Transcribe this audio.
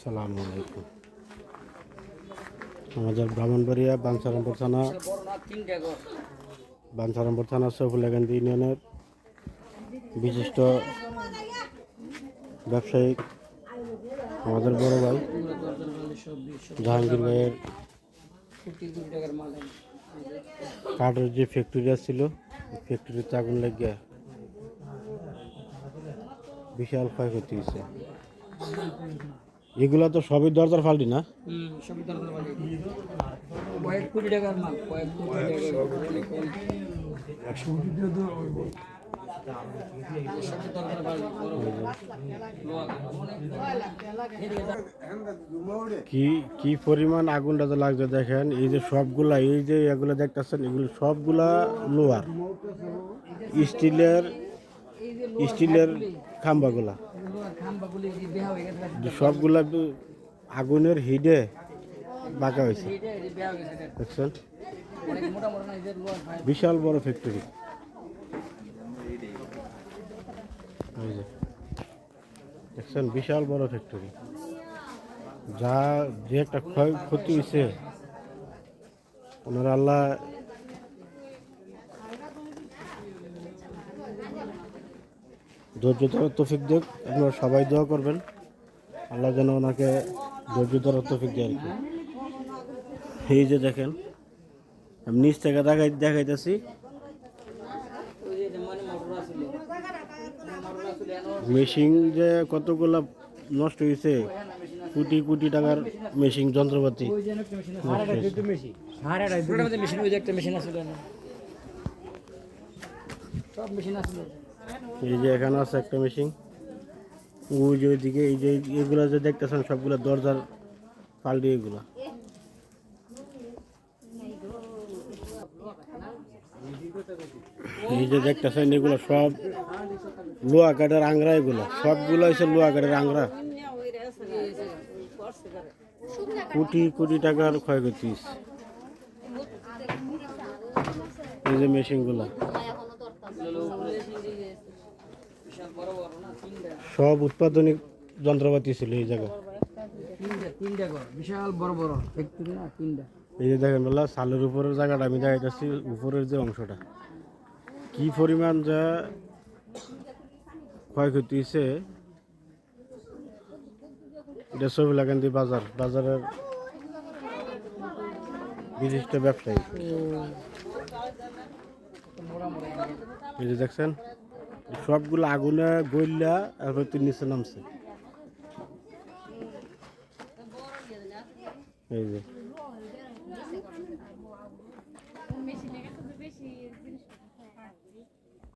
আসসালামু আলাইকুম। আমাদের ব্রাহ্মণবাড়িয়া, বাঞ্ছারামপুর থানা বাঞ্ছারামপুর থানা সফুলাকান্দি ইউনিয়নের বিশিষ্ট ব্যবসায়িক আমাদের বড় ভাই জাহাঙ্গীর ভাইয়ের কাঠের যে ফ্যাক্টরি ছিল ফ্যাক্টরিতে আগুন লেগে বিশাল ক্ষয়ক্ষতি হয়েছে। এগুলা তো সবই দরজার ফাল্টি না? সবই কয়েক কোটি টাকার মাল কয়েক কোটি। কি কি পরিমাণ আগুনটা তো লাগছে দেখেন এই যে সবগুলা এই যে এগুলো দেখতেছেন এগুলো সবগুলা লোহার। স্টিলের স্টিলের খাম্বাগুলা। সবগুলা আগুনের হিডে বাঁকা হয়েছে। হয়ে দেখছেন। বিশাল বড় ফ্যাক্টরি দেখছেন? বিশাল বড় ফ্যাক্টরি যা যে একটা ক্ষয় ক্ষতি হয়েছে, ওনারা আল্লাহ ধৈর্য ধরার তৌফিক দেখ আপনারা সবাই দোয়া করবেন। আল্লাহ যেন ওনাকে ধৈর্য ধরার তৌফিক দেয় আর কি। এই যে দেখেন, আমি নিচ থেকে দেখাই দেখাইতেছি। মেশিন যে কতগুলা নষ্ট হয়েছে কোটি কোটি টাকার মেশিন, যন্ত্রপাতি। মেশিন। সব মেশিন। এই যে এখানে আছে একটা মেশিন ওই যে ওইদিকে, এই যে এগুলা যে দেখতেছেন, সবগুলা দরজার পাল্টি এগুলা। এই যে দেখতেছেন, এগুলো সব লোহা কাঠের আংরা এগুলো। সবগুলো হচ্ছে লোহা কাঠের আংরা। কোটি কোটি টাকার ক্ষয়ক্ষতি। এই যে মেশিনগুলা বিশাল বড় বড় না, তিনটা। সব উৎপাদনিক যন্ত্রপাতি ছিল এই জায়গায়। তিনটা, তিনটা ঘর। বিশাল বড় বড়। ফ্যাক্টরি না তিনটা। এই যে দেখেন বললা সালের উপরের জায়গাটা আমি দেখাইতেছি উপরের যে অংশটা। কি পরিমাণ যা ক্ষয়ক্ষতি হয়েছে এটা ছবি লাগান্দি বাজার। বাজারের বিশিষ্ট ব্যবসায়ী। এই যে দেখছেন সবগুলো আগুনে গইলা তারপর তুই নিচে নামছে। এই যে।